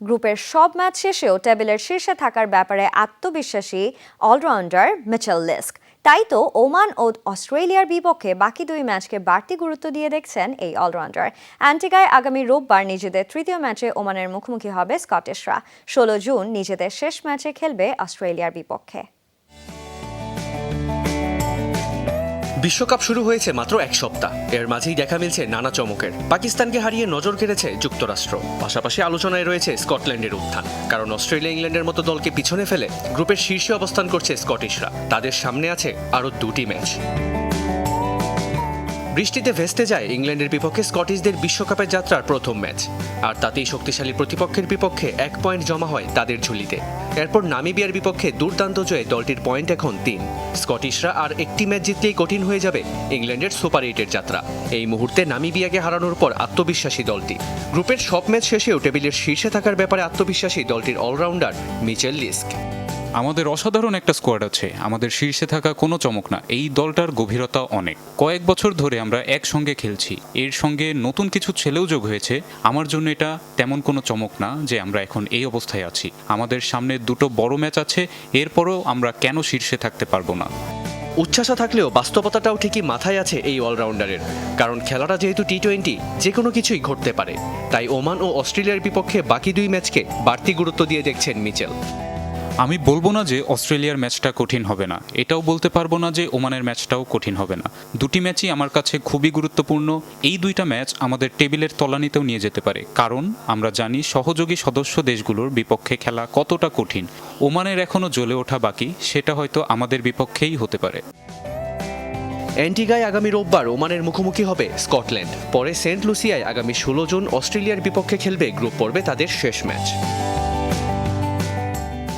গ্রুপের সব ম্যাচ শেষেও টেবিলের শীর্ষে থাকার ব্যাপারে আত্মবিশ্বাসী অলরাউন্ডার মিচেল লিস্ক। তাই তো ওমান ও অস্ট্রেলিয়ার বিপক্ষে বাকি দুই ম্যাচকে বাড়তি গুরুত্ব দিয়ে দেখছেন এই অলরাউন্ডার। অ্যান্টিগায় আগামী রোববার নিজেদের তৃতীয় ম্যাচে ওমানের মুখোমুখি হবে স্কটিশরা। ষোলো জুন নিজেদের শেষ ম্যাচে খেলবে অস্ট্রেলিয়ার বিপক্ষে। বিশ্বকাপ শুরু হয়েছে মাত্র এক সপ্তাহ। এর মাঝেই দেখা মিলছে নানা চমকের। পাকিস্তানকে হারিয়ে নজর কেড়েছে যুক্তরাষ্ট্র। পাশাপাশি আলোচনায় রয়েছে স্কটল্যান্ডের উত্থান। কারণ অস্ট্রেলিয়া ইংল্যান্ডের মতো দলকে পিছনে ফেলে গ্রুপের শীর্ষে অবস্থান করছে স্কটিশরা। তাদের সামনে আছে আরও দুটি ম্যাচ। বৃষ্টিতে ভেস্তে যায় ইংল্যান্ডের বিপক্ষে স্কটিশদের বিশ্বকাপের যাত্রার প্রথম ম্যাচ। আর তাতেই শক্তিশালী প্রতিপক্ষের বিপক্ষে এক পয়েন্ট জমা হয় তাদের ঝুলিতে। এরপর নামিবিয়ার বিপক্ষে দুর্দান্ত জয়ে দলটির পয়েন্ট এখন তিন। স্কটিশরা আর একটি ম্যাচ জিতলেই কঠিন হয়ে যাবে ইংল্যান্ডের সুপার এইটের যাত্রা। এই মুহূর্তে নামিবিয়াকে হারানোর পর আত্মবিশ্বাসী দলটি। গ্রুপের সব ম্যাচ শেষেও টেবিলের শীর্ষে থাকার ব্যাপারে আত্মবিশ্বাসী দলটির অলরাউন্ডার মিচেল লিস্ক। আমাদের অসাধারণ একটা স্কোয়াড আছে। আমাদের শীর্ষে থাকা কোনো চমক না। এই দলটার গভীরতা অনেক। কয়েক বছর ধরে আমরা একসঙ্গে খেলছি। এর সঙ্গে নতুন কিছু ছেলেও যোগ হয়েছে। আমার জন্য এটা তেমন কোনো চমক না যে আমরা এখন এই অবস্থায় আছি। আমাদের সামনে দুটো বড় ম্যাচ আছে, এরপরও আমরা কেন শীর্ষে থাকতে পারব না? উচ্ছ্বাসা থাকলেও বাস্তবতাটাও ঠিকই মাথায় আছে এই অলরাউন্ডারের, কারণ খেলাটা যেহেতু টি টোয়েন্টি যে কোনো কিছুই ঘটতে পারে। তাই ওমান ও অস্ট্রেলিয়ার বিপক্ষে বাকি দুই ম্যাচকে বাড়তি গুরুত্ব দিয়ে দেখছেন মিচেল। আমি বলব না যে অস্ট্রেলিয়ার ম্যাচটা কঠিন হবে না। এটাও বলতে পারব না যে ওমানের ম্যাচটাও কঠিন হবে না। দুটি ম্যাচই আমার কাছে খুবই গুরুত্বপূর্ণ। এই দুইটা ম্যাচ আমাদের টেবিলের তলানিতেও নিয়ে যেতে পারে। কারণ আমরা জানি সহযোগী সদস্য দেশগুলোর বিপক্ষে খেলা কতটা কঠিন। ওমানের এখনও জ্বলে ওঠা বাকি, সেটা হয়তো আমাদের বিপক্ষেই হতে পারে। অ্যান্টিগায় আগামী রোববার ওমানের মুখোমুখি হবে স্কটল্যান্ড। পরে সেন্ট লুসিয়ায় আগামী ষোলো জুন অস্ট্রেলিয়ার বিপক্ষে খেলবে গ্রুপ পর্বে তাদের শেষ ম্যাচ।